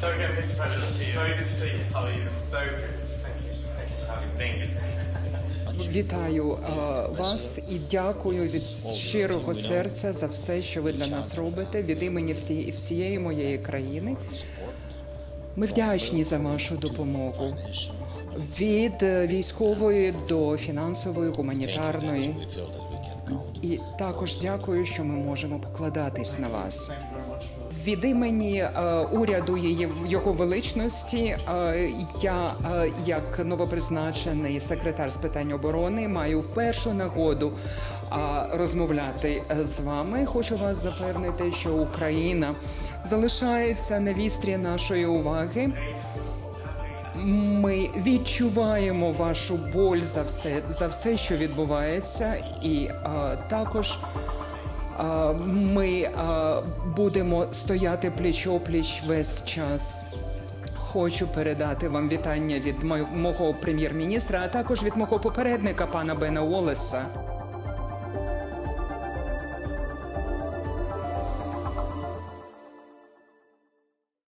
So again, Mr. Good to see you. very good to see you. How are you? Very good. Thank you. Thanks for having seen you. Вітаю е, вас і дякую від щирого серця за все, що ви для нас робите від імені всі, всієї моєї країни. Ми вдячні за вашу допомогу від е, військової до фінансової, гуманітарної. І також дякую, що ми можемо покладатись на вас. Від імені е, уряду її його величності е, я, е, як новопризначений секретар з питань оборони, маю впершу нагоду е, розмовляти е, з вами. Хочу вас запевнити, що Україна залишається на вістрі нашої уваги. Ми відчуваємо вашу боль за все, за все, що відбувається, і е, також е, ми е, будемо стояти пліч опліч весь час. Хочу передати вам вітання від мо- мого прем'єр-міністра, а також від мого попередника пана Бена Уоллеса.